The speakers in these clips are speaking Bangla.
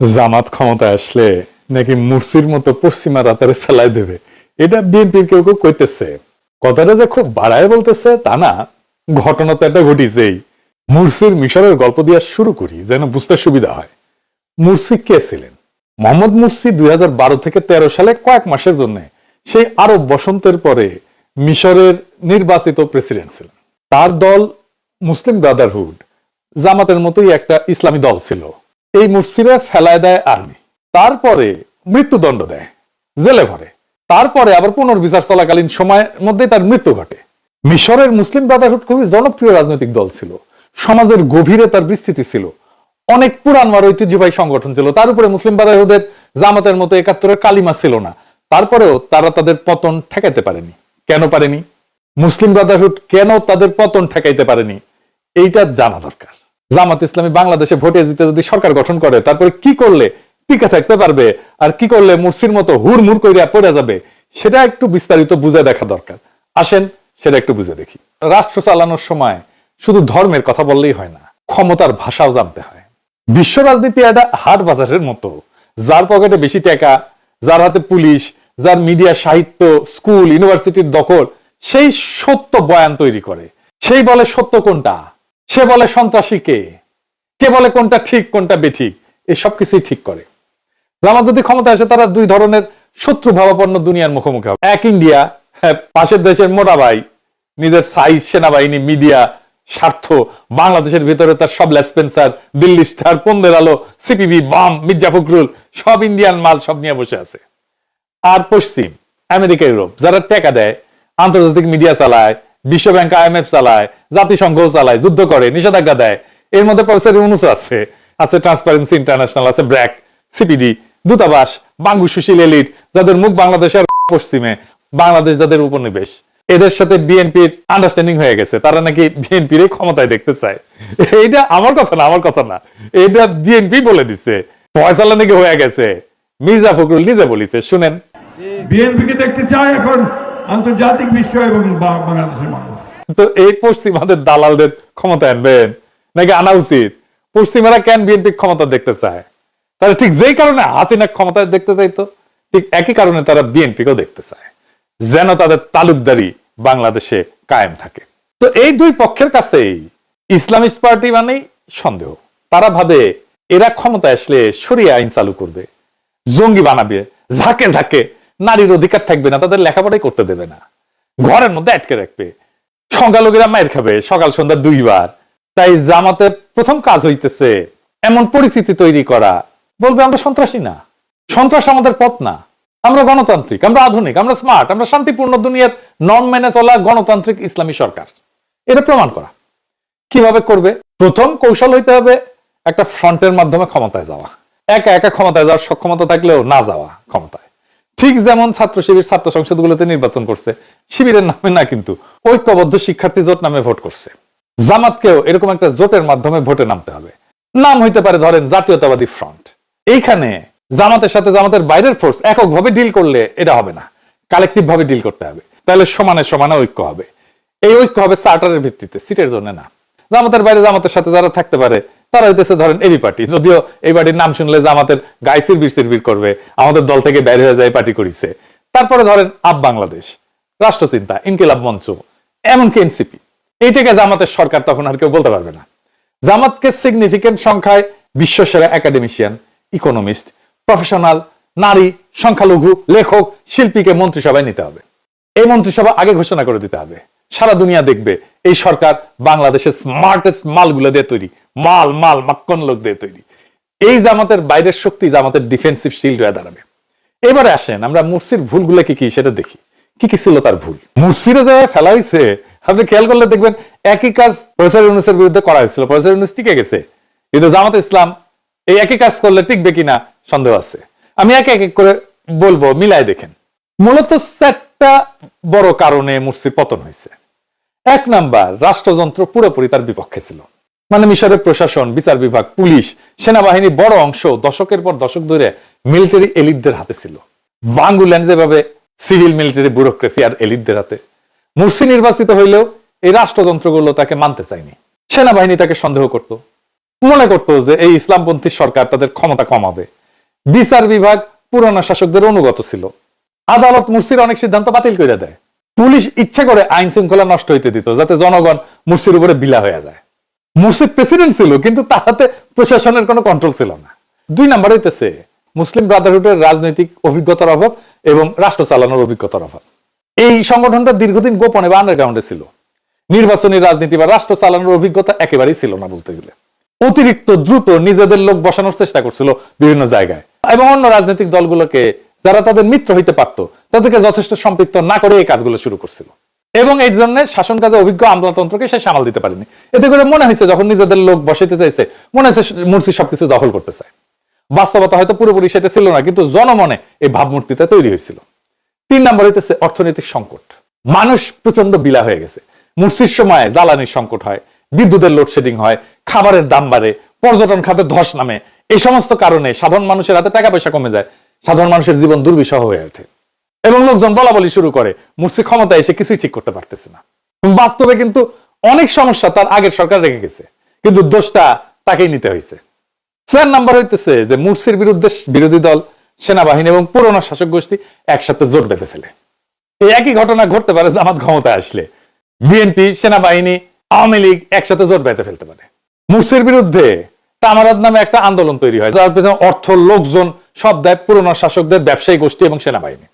জামাত ক্ষমতায় আসলে নাকি মুরসির মতো পশ্চিমা রাতারে ফেলাই দেবে? এটা বিএনপির কেউ কেউ কইতেছে। কথাটা যে খুব বাড়ায় বলতেছে তা না। ঘটনা তো একটা ঘটিছেই। মুরসির মিশরের গল্প দিয়ে শুরু করি যেন বুঝতে সুবিধা হয়। মুরসি কে ছিলেন? মোহাম্মদ মুরসি দুই হাজার বারো থেকে তেরো সালে কয়েক মাসের জন্য সেই আরব বসন্তের পরে মিশরের নির্বাচিত প্রেসিডেন্ট ছিলেন। তার দল মুসলিম ব্রাদারহুড, জামাতের মতোই একটা ইসলামী দল ছিল। এই মুরসিরা ফেলায় দেয় আর্মি তারপরে মৃত্যুদণ্ড দেয়, জেলে ভরে। তারপরে আবার পুনর্বিচার চলাকালীন সময়ের মধ্যে তার মৃত্যু ঘটে। মিশরের মুসলিম ব্রাদারহুড খুবই জনপ্রিয় রাজনৈতিক দল ছিল। সমাজের গভীরে তার বিস্তৃতি ছিল। অনেক পুরানমার ঐতিহ্যবাহী সংগঠন ছিল। তার উপরে মুসলিম ব্রাদারহুডের জামাতের মতো একাত্তরের কালিমা ছিল না। তারপরেও তারা তাদের পতন ঠেকাইতে পারেনি। কেন পারেনি? মুসলিম ব্রাদারহুড কেন তাদের পতন ঠেকাইতে পারেনি? এইটা জানা দরকার। জামাত ইসলামী বাংলাদেশে ভোটে জিতে যদি সরকার গঠন করে, তারপরে কি করলে টিকে থাকতে পারবে? আর কি করলে মুরসির মতো হুড়মুড় কইরা পড়ে যাবে? সেটা একটু বিস্তারিত বুঝে দেখা দরকার। আসেন, সেটা একটু বুঝে দেখি। রাষ্ট্র চালানোর সময় শুধু ধর্মের কথা বললেই হয় না, ক্ষমতার ভাষাও জানতে হয়। বিশ্ব রাজনীতি একটা হাট বাজারের মতো। যার পকেটে বেশি টাকা, যার হাতে পুলিশ, যার মিডিয়া সাহিত্য, স্কুল, ইউনিভার্সিটির দখল, সেই সত্য বয়ান তৈরি করে। সেই বলে সত্য কোনটা? সে বলে সন্ত্রাসী কে? কে বলে কোনটা ঠিক কোনটা বেঠিক? এই সব কিছুই ঠিক করে। জামাত যদি ক্ষমতা আসে তারা দুই ধরনের শত্রু ভাবাপন্ন দুনিয়ার মুখোমুখি হবে। এক ইন্ডিয়া হ্যাঁ, পাশের দেশের মোটা ভাই নিজের সাইজ সেনাবাহিনী মিডিয়া স্বার্থ বাংলাদেশের ভিতরে তার সব লেসপেন্সার দিল্লি স্টার পন্দের আলো সিপিবি বাম মির্জা ফখরুল সব ইন্ডিয়ান মাল সব নিয়ে বসে আছে। আর পশ্চিম আমেরিকা ইউরোপ যারা টাকা দেয় আন্তর্জাতিক মিডিয়া চালায় বিশ্ব ব্যাংক আইএমএফ চালায়, জাতিসংঘ চালায়, যুদ্ধ করে, নিষেধাজ্ঞা দেয়। এর মধ্যে প্রফেসর ইউনুস আছে আছে ট্রান্সপারেন্সি ইন্টারন্যাশনাল আছে ব্র্যাক, সিপিডি, দূতাবাস, বাঙ্গু সুশীল এলিট, যাদের মুখ বাংলাদেশের পশ্চিমে, বাংলাদেশ যাদের উপনিবেশ। এদের সাথে বিএনপির আন্ডারস্ট্যান্ডিং হয়ে গেছে, তারা নাকি বিএনপির ক্ষমতায় দেখতে চায়। এইটা আমার কথা না, আমার কথা না। এটা বিএনপি বলে দিচ্ছে ফয়সালা নাকি হয়ে গেছে। মির্জা ফখরুল নিজে বলিছে, শুনেন। বিএনপিকে দেখতে চায় এখন? আন্তর্জাতিক বিশ্ব এবং বাংলাদেশের মানুষ। তো এই পশ্চিমাদের দালালদের ক্ষমতা আনবেন নাকি আনা উচিত? পশ্চিমারা কেন বিএনপি ক্ষমতা দেখতে চায়? তাহলে ঠিক যেই কারণে হাসিনা ক্ষমতা দেখতে চাইতো ঠিক একই কারণে তারা বিএনপিকেও দেখতে চায়। যেন তাদের তালুকদারি বাংলাদেশে কায়েম থাকে। তো এই দুই পক্ষের কাছেই ইসলামিস্ট পার্টি মানেই সন্দেহ। তারা ভাবে এরা ক্ষমতা আসলে সরিয়ে আইন চালু করবে, জঙ্গি বানাবে, ঝাঁকে ঝাঁকে নারীর অধিকার থাকবে না, তাদের লেখাপড়াই করতে দেবে না। ঘরের মধ্যে আটকে রাখবে। সংখ্যালঘুরা মায়ের খাবে, সকাল, সন্ধ্যা দুইবার। তাই জামাতের প্রথম কাজ হইতেছে এমন পরিস্থিতি তৈরি করা। বলবে, আমরা সন্ত্রাসী না। সন্ত্রাস আমাদের পথ না। আমরা গণতান্ত্রিক, আমরা আধুনিক, আমরা স্মার্ট আমরা শান্তিপূর্ণ দুনিয়ার নন মেনে চলা গণতান্ত্রিক ইসলামী সরকার। এটা প্রমাণ করা। কীভাবে করবে? প্রথম কৌশল হইতে হবে একটা ফ্রন্টের মাধ্যমে ক্ষমতায় যাওয়া। একা একা ক্ষমতায় যাওয়ার সক্ষমতা থাকলেও না যাওয়া ক্ষমতায়। ঠিক যেমন ছাত্র শিবির, ছাত্র সংসদগুলোতে নির্বাচন করছে, শিবিরের নামে না কিন্তু ঐক্যবদ্ধ শিক্ষার্থী জোট নামে ভোট করছে। জামাতকেও এরকম একটা জোটের মাধ্যমে ভোটে নামতে হবে। নাম হইতে পারে ধরেন জাতীয়তাবাদী ফ্রন্ট। এইখানে জামাতের সাথে জামাতের বাইরের ফোর্স এককভাবে ডিল করলে এটা হবে না। কালেকটিভ ভাবে ডিল করতে হবে। তাহলে সমানে সমানে ঐক্য হবে। এই ঐক্য হবে চার্টারের ভিত্তিতে, সিটের জন্য না। জামাতের বাইরে জামাতের সাথে যারা থাকতে পারে তারা হইতেছে ধরেন এবি পার্টি যদিও এই পার্টির নাম শুনলে জামাতের গায়ে সিরবির সিরবির করবে, আমাদের দল থেকে বের হয়ে যায় পার্টি করিছে। তারপরে ধরেন আপ বাংলাদেশ, রাষ্ট্রচিন্তা, ইনকিলাব মঞ্চ, এমনকি এনসিপি এইটাকে জামাতের সরকার তখন আর কেউ বলতে পারবে না। জামাতকে সিগনিফিকেন্ট সংখ্যায় বিশ্বসেরা একাডেমিশিয়ান ইকোনমিস্ট প্রফেশনাল নারী, সংখ্যালঘু, লেখক, শিল্পীকে মন্ত্রিসভায় নিতে হবে। এই মন্ত্রিসভা আগে ঘোষণা করে দিতে হবে। সারা দুনিয়া দেখবে। এই সরকার বাংলাদেশের স্মার্টেস্ট মালগুলো দিয়ে তৈরি। মাল মাল মাক্কন লোক দিয়ে তৈরি। এই জামাতের বাইরের শক্তি জামাতের ডিফেন্সিভ শিল্ড হয়ে দাঁড়াবে। এবারে আসেন, আমরা মুরসির ভুলগুলো কি কি সেটা দেখি। কি কি ছিল তার ভুল? মুরসিরে যাওয়া ফেলা হয়েছে আপনি খেয়াল করলে দেখবেন একই কাজ প্রফেসর ইউনুসের বিরুদ্ধে করা হয়েছিল। প্রফেসর ইউনুস টিকে গেছে। কিন্তু জামাত ইসলাম এই একই কাজ করলে টিকবে কিনা সন্দেহ আছে। আমি এক এক করে বলব মিলায় দেখেন। মূলত চারটা বড় কারণে মুরসির পতন হয়েছে। এক নাম্বার, রাষ্ট্রযন্ত্র পুরোপুরি তার বিপক্ষে ছিল। মানে মিশরের প্রশাসন, বিচার বিভাগ, পুলিশ, সেনাবাহিনী বড় অংশ দশকের পর দশক ধরে মিলিটারি এলিটদের হাতে ছিল। বাঙ্গুল্যান্ড যেভাবে সিভিল মিলিটারি ব্যুরোক্রেসি আর এলিটদের হাতে। মুরসি নির্বাচিত হইলেও এই রাষ্ট্রযন্ত্রগুলো তাকে মানতে চায়নি। সেনাবাহিনী তাকে সন্দেহ করত। মনে করতো যে এই ইসলামপন্থী সরকার তাদের ক্ষমতা কমাবে। বিচার বিভাগ পুরনো শাসকদের অনুগত ছিল। আদালত মুর্সির অনেক সিদ্ধান্ত বাতিল করে দেয়। পুলিশ ইচ্ছা করে আইন শৃঙ্খলা নষ্ট হইতে দিত, যাতে জনগণ মুর্সির উপরে বিলা হয়ে যায়। মুর্সি প্রেসিডেন্ট ছিল, কিন্তু তার হাতে প্রশাসনের কোনো কন্ট্রোল ছিল না। দুই নাম্বার হইতেছে, মুসলিম ব্রাদারহুডের রাজনৈতিক অভিজ্ঞতার অভাব এবং রাষ্ট্র চালানোর অভিজ্ঞতার অভাব। এই সংগঠনটা দীর্ঘদিন গোপনে বা আন্ডারগ্রাউন্ডে ছিল। নির্বাচনী রাজনীতি বা রাষ্ট্র চালানোর অভিজ্ঞতা একেবারেই ছিল না বলতে গেলে। অতিরিক্ত দ্রুত নিজেদের লোক বসানোর চেষ্টা করছিল বিভিন্ন জায়গায়। এবং অন্য রাজনৈতিক দলগুলোকে, যারা তাদের মিত্র হইতে পারত তাদেরকে যথেষ্ট সম্পৃক্ত না করে এই কাজগুলো শুরু করছিল। এবং এই জন্য শাসন কাজে অভিজ্ঞ আমলাতন্ত্রকে সে সামাল দিতে পারেনি। এতে করে মনে হয়েছে, যখন নিজেদের লোক বসাইতে চাইছে, মনে হয়েছে মুর্শি সবকিছু দখল করতে চায়। বাস্তবতা হয়তো পুরোপুরি সেটা ছিল না, কিন্তু জনমনে এই ভাবমূর্তিটা তৈরি হয়েছিল। তিন নম্বর হইতেছে অর্থনৈতিক সংকট। মানুষ প্রচণ্ড বিলা হয়ে গেছে। মুর্শির সময় জ্বালানির সংকট হয়, বিদ্যুতের লোডশেডিং হয়, খাবারের দাম বাড়ে, পর্যটন খাতে ধস নামে। এই সমস্ত কারণে সাধারণ মানুষের হাতে টাকা পয়সা কমে যায়। সাধারণ মানুষের জীবন দুর্বিষহ হয়ে ওঠে। এবং লোকজন বলা বলি শুরু করে। মুর্শি ক্ষমতায় এসে কিছুই ঠিক করতে পারতেছে না। বাস্তবে কিন্তু অনেক সমস্যা তার আগের সরকার রেখে গেছে। কিন্তু দোষটা তাকেই নিতে হয়েছে। চার নাম্বার হইতেছে যে মুরসির বিরুদ্ধে বিরোধী দল, সেনাবাহিনী এবং পুরনো শাসক গোষ্ঠী একসাথে জোট বেঁধে ফেলে। এই একই ঘটনা ঘটতে পারে জামাত ক্ষমতায় আসলে। বিএনপি, সেনাবাহিনী, আওয়ামী লীগ একসাথে জোট বেঁধে ফেলতে পারে। মুরসির বিরুদ্ধে তামারাদ নামে একটা আন্দোলন তৈরি হয়, যার পেছনে অর্থ, লোকজন, সব দেয় পুরনো শাসকদের, ব্যবসায়ী গোষ্ঠী এবং সেনাবাহিনী।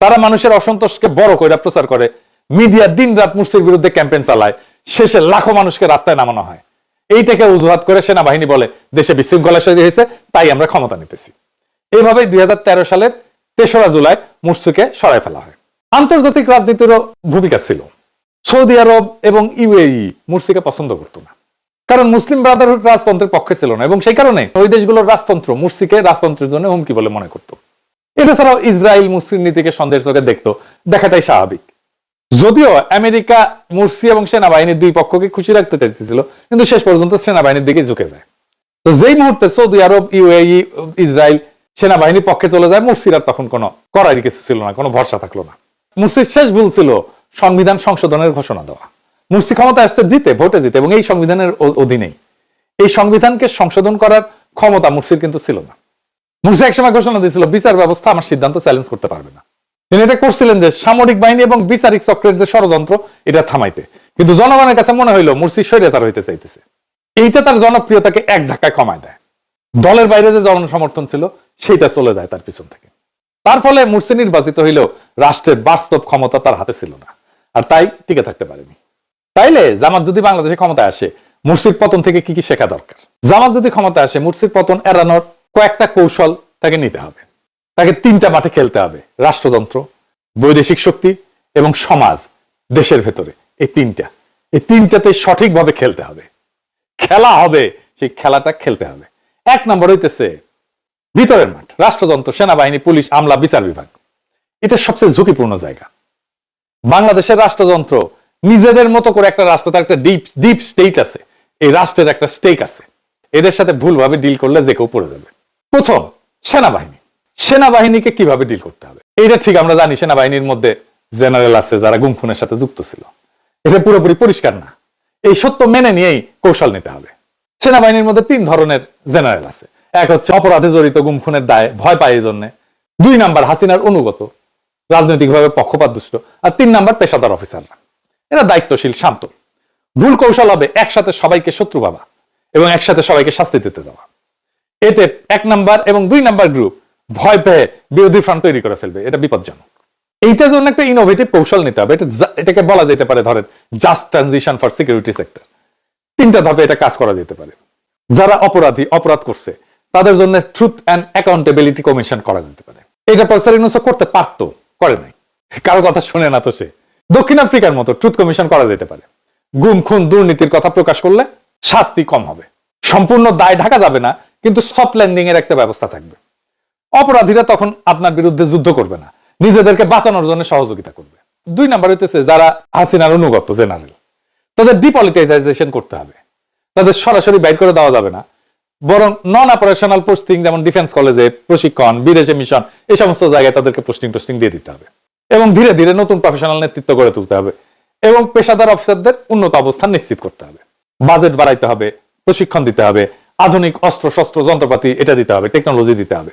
তারা মানুষের অসন্তোষকে বড় করে প্রচার করে। মিডিয়া দিন রাত মুর্সির বিরুদ্ধে ক্যাম্পেইন চালায়। শেষে লাখো মানুষকে রাস্তায় নামানো হয়। এইটাকে অজুহাত করে সেনাবাহিনী বলে, দেশে বিশৃঙ্খলা তৈরি হয়েছে, তাই আমরা ক্ষমতা নিতেছি। এইভাবেই দুই সালের তেসরা জুলাই মুর্সিকে সরাই ফেলা হয়। আন্তর্জাতিক রাজনীতিরও ভূমিকা ছিল। সৌদি আরব এবং ইউএই মুর্সিকে পছন্দ করতো না। কারণ মুসলিম ব্রাদারহুড রাজতন্ত্রের পক্ষে ছিল না এবং সেই কারণে ওই দেশগুলোর রাজতন্ত্র মুর্সিকে রাজতন্ত্রের জন্য হুমকি বলে মনে করতো। এটা ছাড়াও ইসরায়েল মুসলিম নীতিকে সন্দেহের চোখে দেখতো। দেখাটাই স্বাভাবিক। যদিও আমেরিকা, মুরসি এবং সেনাবাহিনীর দুই পক্ষকে খুশি রাখতে চাইতেছিল কিন্তু শেষ পর্যন্ত সেনাবাহিনীর দিকে ঝুঁকে যায়। তো যেই মুহূর্তে সৌদি আরব, ইউএই, ইসরায়েল সেনাবাহিনীর পক্ষে চলে যায়, মুরসির তখন কোনো করার কিছু ছিল না, কোনো ভরসা থাকল না। মুরসির শেষ ভুল ছিল সংবিধান সংশোধনের ঘোষণা দেওয়া। মুরসি ক্ষমতা আসতে জিতে, ভোটে জিতে, এবং এই সংবিধানের অধীনেই। এই সংবিধানকে সংশোধন করার ক্ষমতা মুরসির কিন্তু ছিল না। মুসা একসময় ঘোষণা দিয়েছিল, বিচার ব্যবস্থা আমার সিদ্ধান্ত চ্যালেঞ্জ করতে পারবে না। তিনি এটা করছিলেন যে সামরিক বাহিনী এবং বিচারিক চক্রের যে ষড়যন্ত্র, এটা থামাইতে। কিন্তু জনগণের কাছে মনে হইল মুর্শি স্বৈরাচার হইতে চাইতেছে। এইটা তার জনপ্রিয়তাকে এক ধাক্কায় কমায় দেয়। দলের বাইরে যে জনসমর্থন ছিল সেটা চলে যায় তার পিছন থেকে। তার ফলে মুর্শি নির্বাচিত হইলেও রাষ্ট্রের বাস্তব ক্ষমতা তার হাতে ছিল না। আর তাই টিকে থাকতে পারেনি। তাইলে জামাত যদি বাংলাদেশে ক্ষমতায় আসে মুর্শির পতন থেকে কি কি শেখা দরকার? জামাত যদি ক্ষমতায় আসে মুর্শির পতন এড়ানোর কয়েকটা কৌশল তাকে নিতে হবে। তাকে তিনটা মাঠে খেলতে হবে, রাষ্ট্রযন্ত্র, বৈদেশিক শক্তি এবং সমাজ, দেশের ভেতরে। এই তিনটা। এই তিনটাতে সঠিকভাবে খেলতে হবে। খেলা হবে, সেই খেলাটা খেলতে হবে। এক নম্বর হইতেছে ভিতরের মাঠ, রাষ্ট্রযন্ত্র, সেনাবাহিনী, পুলিশ, আমলা, বিচার বিভাগ। এটা সবচেয়ে ঝুঁকিপূর্ণ জায়গা। বাংলাদেশের রাষ্ট্রযন্ত্র নিজেদের মতো করে একটা রাষ্ট্র, তার একটা ডিপ ডিপ স্টেট আছে। এই রাষ্ট্রের একটা স্টেক আছে। এদের সাথে ভুলভাবে ডিল করলে যে কেউ পড়ে যাবে। প্রথম, সেনাবাহিনী। সেনাবাহিনীকে কীভাবে ডিল করতে হবে? এটা ঠিক আমরা জানি, সেনাবাহিনীর মধ্যে জেনারেল আছে, যারা গুম খুনের সাথে যুক্ত ছিল। এটা পুরোপুরি পরিষ্কার না। এই সত্য মেনে নিয়েই কৌশল নিতে হবে। সেনাবাহিনীর মধ্যে তিন ধরনের জেনারেল আছে। এক হচ্ছে অপরাধে জড়িত গুম খুনের দায়, ভয় পায় এই জন্য। দুই নাম্বার, হাসিনার অনুগত, রাজনৈতিকভাবে পক্ষপাত দুষ্ট আর তিন নাম্বার, পেশাদার অফিসাররা এরা দায়িত্বশীল, শান্ত। ভুল কৌশল হবে একসাথে সবাইকে শত্রু ভাবা এবং একসাথে সবাইকে শাস্তি দিতে যাওয়া। এতে এক নাম্বার এবং দুই নাম্বার গ্রুপ ভয় পেয়ে বিরোধী ফ্রন্ট তৈরি করে ফেলবে। এটা বিপজ্জনক। এইটার জন্য একটা ইনোভেটিভ কৌশল নিতে হবে। এটা এটাকে বলা যেতে পারে ধরেন just transition for security sector তিনটা ধাপে এটা কাজ করা যেতে পারে। যারা অপরাধী, অপরাধ করছে, তাদের জন্য ট্রুথ অ্যান্ড অ্যাকাউন্টেবিলিটি কমিশন করা যেতে পারে। এটা প্রফেসর ইউনুসও করতে পারতো, করে নাই। কারও কথা শুনে না তো সে। দক্ষিণ আফ্রিকার মতো ট্রুথ কমিশন করা যেতে পারে। গুম, খুন, দুর্নীতির কথা প্রকাশ করলে শাস্তি কম হবে। সম্পূর্ণ দায় ঢাকা যাবে না। কিন্তু সফট ল্যান্ডিং এর একটা ব্যবস্থা থাকবে। অপরাধীরা তখন আপনার বিরুদ্ধে যুদ্ধ করবে না। নিজেদেরকে বাঁচানোর জন্য সহযোগিতা করবে। দুই নাম্বার হইতেছে যারা হাসিনার অনুগত জেনারেল তাদের ডিপলিটাইজেশন করতে হবে। তাদের সরাসরি বাইর করে দেওয়া যাবে না। বরং নন অপারেশনাল পোস্টিং যেমন ডিফেন্স কলেজে প্রশিক্ষণ, বিদেশে মিশন এই সমস্ত জায়গায় তাদেরকে পোস্টিং টোস্টিং দিয়ে দিতে হবে। এবং ধীরে ধীরে নতুন প্রফেশনাল নেতৃত্ব গড়ে তুলতে হবে। এবং পেশাদার অফিসারদের উন্নত অবস্থান নিশ্চিত করতে হবে। বাজেট বাড়াইতে হবে, প্রশিক্ষণ দিতে হবে। আধুনিক অস্ত্র, শস্ত্র, যন্ত্রপাতি, এটা দিতে হবে টেকনোলজি দিতে হবে।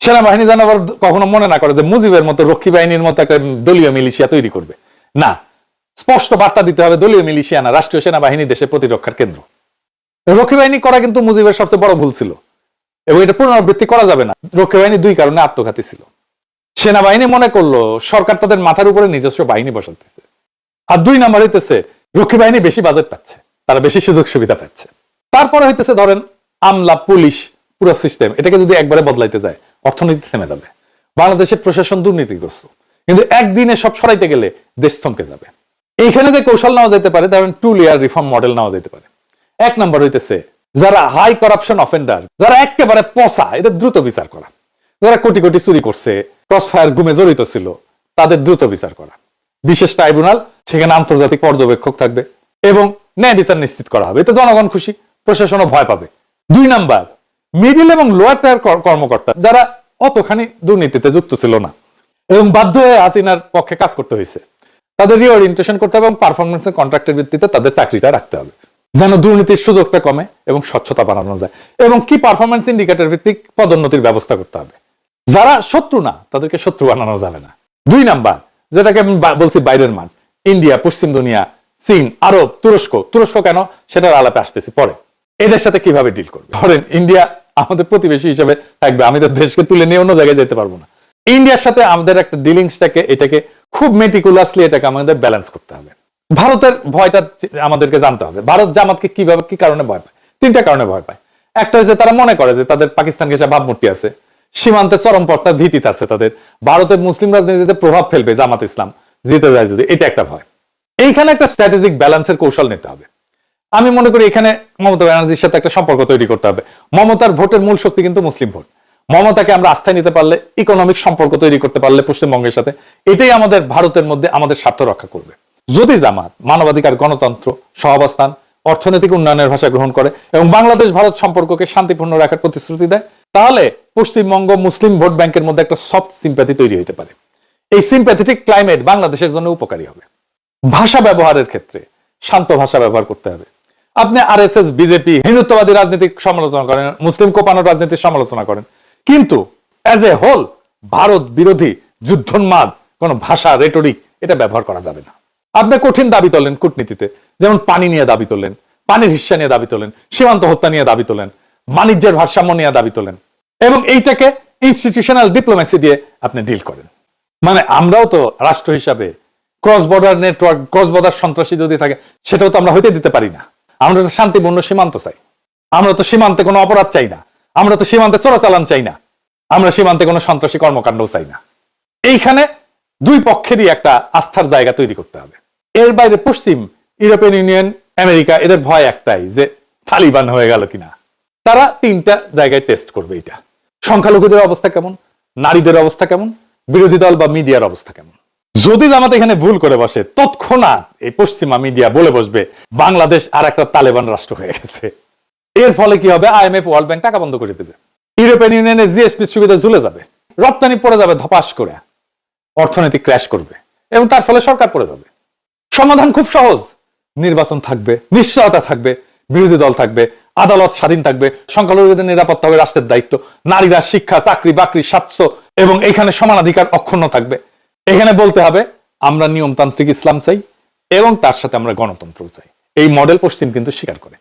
সেনাবাহিনী যেন আবার কখনো মনে না করে যে মুজিবের মতো রক্ষী বাহিনীর মতো একটা দলীয় মিলিশিয়া তৈরি করবে। না, স্পষ্ট বার্তা দিতে হবে, দলীয় মিলিশিয়া না, রাষ্ট্রীয় সেনাবাহিনী দেশের প্রতিরক্ষার কেন্দ্র। রক্ষী বাহিনী করা কিন্তু মুজিবের সবচেয়ে বড় ভুল ছিল। এবং এটা পুনরাবৃত্তি করা যাবে না। রক্ষী বাহিনী দুই কারণে আত্মঘাতী ছিল। সেনাবাহিনী মনে করল, সরকার তাদের মাথার উপরে নিজস্ব বাহিনী বসাতেছে আর দুই নাম্বার হইতেছে, রক্ষী বাহিনী বেশি বাজেট পাচ্ছে, তারা বেশি সুযোগ সুবিধা পাচ্ছে। তারপরে হইতেছে ধরেন আমলা, পুলিশ, পুরো সিস্টেম এটাকে যদি একবারে বদলাইতে যায় অর্থনীতি থেমে যাবে। বাংলাদেশের প্রশাসন দুর্নীতিগ্রস্ত। কিন্তু একদিনে সব সরাইতে গেলে দেশ থমকে যাবে। এইখানে যে কৌশল নেওয়া যেতে পারে, ধরেন টু লেয়ার রিফর্ম মডেল নেওয়া যেতে পারে। এক নম্বর হইতেছে যারা হাই করাপশন অফেন্ডার যারা একেবারে পচা, এদের দ্রুত বিচার করা। যারা কোটি কোটি চুরি করছে ক্রস ফায়ার গুমে জড়িত ছিল, তাদের দ্রুত বিচার করা। বিশেষ ট্রাইব্যুনাল সেখানে আন্তর্জাতিক পর্যবেক্ষক থাকবে এবং ন্যায় বিচার নিশ্চিত করা হবে। এতে জনগণ খুশি। প্রশাসনও ভয় পাবে। দুই নাম্বার মিডিল এবং লোয়ার টায়ার কর্মকর্তা যারা অতখানি দুর্নীতিতে যুক্ত ছিল না এবং বাধ্য হয়ে হাসিনার পক্ষে কাজ করতে হয়েছে। তাদের রিওরিয়েন্টেশন করতে হবে এবং পারফরমেন্সের কন্ট্রাক্টের ভিত্তিতে তাদের চাকরিটা রাখতে হবে। যেন দুর্নীতির সুযোগটা কমে এবং স্বচ্ছতা বাড়ানো যায় এবং কি পারফরমেন্স ইন্ডিকেটর ভিত্তিক পদোন্নতির ব্যবস্থা করতে হবে। যারা শত্রু না, তাদেরকে শত্রু বানানো যাবে না। দুই নাম্বার, যেটাকে আমি বলছি বাইরের মান, ইন্ডিয়া, পশ্চিম দুনিয়া, চীন, আরব, তুরস্ক তুরস্ক কেন? সেটার আলাপে আসতেছি পরে। এদের সাথে কীভাবে ডিল করবে? ধরেন ইন্ডিয়া আমাদের প্রতিবেশী হিসেবে থাকবে, আমি তো দেশকে তুলে নিয়ে অন্য জায়গায় যেতে পারব না। ইন্ডিয়ার সাথে আমাদের একটা ডিলিংসটাকে এটাকে খুব মেটিকুলাসলি এটাকে আমাদের ব্যালেন্স করতে হবে। ভারতের ভয়টা আমাদেরকে জানতে হবে। ভারত জামাতকে কীভাবে, কি কারণে ভয় পায়? তিনটা কারণে ভয় পায়। একটা হচ্ছে তারা মনে করে যে তাদের পাকিস্তান ঘেসে ভাবমূর্তি আছে, সীমান্তে চরম পর্তার ভীতিতে আছে তাদের। ভারতের মুসলিম রাজনীতিতে প্রভাব ফেলবে জামাত ইসলাম, জিতে যায় যদি, এটা একটা ভয়। এইখানে একটা স্ট্র্যাটেজিক ব্যালেন্সের কৌশল নিতে হবে। আমি মনে করি এখানে মমতা ব্যানার্জির সাথে একটা সম্পর্ক তৈরি করতে হবে। মমতার ভোটের মূল শক্তি কিন্তু মুসলিম ভোট। মমতাকে আমরা আস্থায় নিতে পারলে ইকোনমিক সম্পর্ক তৈরি করতে পারলে পশ্চিমবঙ্গের সাথে, এটাই আমাদের ভারতের মধ্যে আমাদের স্বার্থ রক্ষা করবে। যদি জামাত, মানবাধিকার, গণতন্ত্র, সহাবস্থান, অর্থনৈতিক উন্নয়নের ভাষা গ্রহণ করে এবং বাংলাদেশ ভারত সম্পর্ককে শান্তিপূর্ণ রাখার প্রতিশ্রুতি দেয়, তাহলে পশ্চিমবঙ্গ মুসলিম ভোট ব্যাংকের মধ্যে একটা সফট সিম্প্যাথি তৈরি হতে পারে। এই সিম্প্যাথেটিক ক্লাইমেট বাংলাদেশের জন্য উপকারী হবে। ভাষা ব্যবহারের ক্ষেত্রে শান্ত ভাষা ব্যবহার করতে হবে। আপনি আর এস এস বিজেপি, হিন্দুত্ববাদী রাজনীতির সমালোচনা করেন, মুসলিম কোপানোর রাজনীতির সমালোচনা করেন। কিন্তু অ্যাজ এ হোল ভারত বিরোধী যুদ্ধোন্মাদ, কোন ভাষা রেটরিক এটা ব্যবহার করা যাবে না। আপনি কঠিন দাবি তোলেন কূটনীতিতে, যেমন পানি নিয়ে দাবি তোলেন, পানির হিস্সা নিয়ে দাবি তোলেন, সীমান্ত হত্যা নিয়ে দাবি তোলেন, বাণিজ্যের ভারসাম্য নিয়ে দাবি তোলেন, এবং এইটাকে ইনস্টিটিউশনাল ডিপ্লোমেসি দিয়ে আপনি ডিল করেন। মানে আমরাও তো রাষ্ট্র হিসাবে cross border network cross border সন্ত্রাসী যদি থাকে, সেটাও তো আমরা হইতে দিতে পারি না। আমরা তো শান্তিপূর্ণ সীমান্ত চাই। আমরা তো সীমান্তে কোনো অপরাধ চাই না। আমরা তো সীমান্তে চোরাচালান চাই না। আমরা সীমান্তে কোনো সন্ত্রাসী কর্মকাণ্ডও চাই না। এইখানে দুই পক্ষেরই একটা আস্থার জায়গা তৈরি করতে হবে। এর বাইরে পশ্চিম ইউরোপিয়ান ইউনিয়ন, আমেরিকা, এদের ভয় একটাই যে তালিবান হয়ে গেল কিনা। তারা তিনটা জায়গায় টেস্ট করবে এটা। সংখ্যালঘুদের অবস্থা কেমন? নারীদের অবস্থা কেমন? বিরোধী দল বা মিডিয়ার অবস্থা কেমন? যদি জামাত এখানে ভুল করে বসে, তৎক্ষণাৎ এই পশ্চিমা মিডিয়া বলে বসবে, বাংলাদেশ আর একটা তালেবান রাষ্ট্র হয়ে গেছে। এর ফলে কি হবে? আইএমএফ ওয়ার্ল্ড ব্যাংক টাকা বন্ধ করে দেবে। ইউরোপিয়ান ইউনিয়নের জিএসপি সুবিধা ঝুলে যাবে। রপ্তানি পড়ে যাবে, ধপাস করে। অর্থনীতি ক্র্যাশ করবে। এবং তার ফলে সরকার পড়ে যাবে। সমাধান খুব সহজ। নির্বাচন থাকবে, নিশ্চয়তা থাকবে, বিরোধী দল থাকবে, আদালত স্বাধীন থাকবে, সংখ্যালঘুদের নিরাপত্তা হবে, রাষ্ট্রের দায়িত্ব, নারীরা শিক্ষা, চাকরি, বাকরি, স্বাস্থ্য, এবং এখানে সমানাধিকার অক্ষুণ্ণ থাকবে। এখানে বলতে হবে, আমরা নিয়মতান্ত্রিক ইসলাম চাই এবং তার সাথে আমরা গণতন্ত্র চাই। এই মডেল পশ্চিম কিন্তু স্বীকার করে।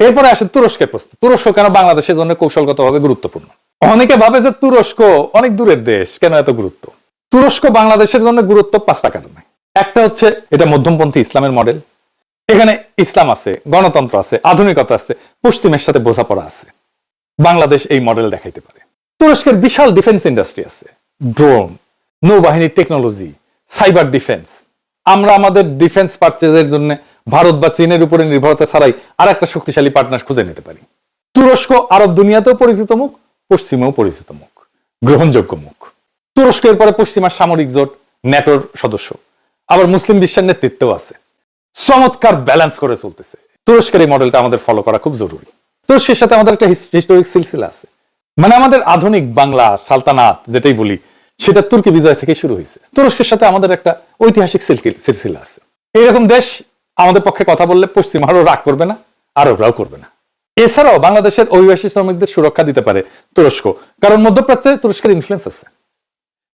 এরপরে আসে তুরস্কের প্রশ্ন। তুরস্ক কেন বাংলাদেশের জন্য কৌশলগতভাবে গুরুত্বপূর্ণ? অনেকে ভাবে যে তুরস্ক অনেক দূরের দেশ, কেন এত গুরুত্ব? তুরস্ক বাংলাদেশের জন্য গুরুত্ব পাঁচটা কারণে একটা হচ্ছে, এটা মধ্যমপন্থী ইসলামের মডেল এখানে ইসলাম আছে, গণতন্ত্র আছে, আধুনিকতা আছে, পশ্চিমের সাথে বোঝাপড়া আছে। বাংলাদেশ এই মডেল দেখাইতে পারে। তুরস্কের বিশাল ডিফেন্স ইন্ডাস্ট্রি আছে। ড্রোন নৌবাহিনীর টেকনোলজি সাইবার ডিফেন্স আমরা আমাদের ডিফেন্স পারচেজের জন্য ভারত বা চীনের উপরে নির্ভরতা ছাড়াই আর একটা শক্তিশালী পার্টনার খুঁজে নিতে পারি। তুরস্ক আরব দুনিয়াতেও পরিচিত মুখ, পশ্চিমেও পরিচিত মুখ, গ্রহণযোগ্য মুখ। তুরস্ক এরপরে পশ্চিমা সামরিক জোট ন্যাটোর সদস্য। আবার মুসলিম বিশ্বের নেতৃত্বও আছে। চমৎকার ব্যালেন্স করে চলতেছে। তুরস্কের এই মডেলটা আমাদের ফলো করা খুব জরুরি। তুরস্কের সাথে আমাদের একটা হিস্টোরিক সিলসিলা আছে। মানে আমাদের আধুনিক বাংলা, সালতানাত, যেটাই বলি সেটা তুর্কি বিজয় থেকে শুরু হয়েছে। তুরস্কের সাথে আমাদের একটা ঐতিহাসিক সিলসিলা আছে। এইরকম দেশ আমাদের পক্ষে কথা বললে পশ্চিম আরও রাগ করবে না, আরবরাও করবে না। এছাড়াও বাংলাদেশের অভিবাসী শ্রমিকদের সুরক্ষা দিতে পারে তুরস্ক, কারণ মধ্যপ্রাচ্যে তুরস্কের ইনফ্লুয়েন্স আছে।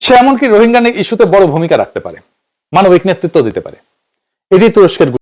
সে এমনকি রোহিঙ্গা ইস্যুতে বড় ভূমিকা রাখতে পারে, মানবিক নেতৃত্ব দিতে পারে। এটি তুরস্কের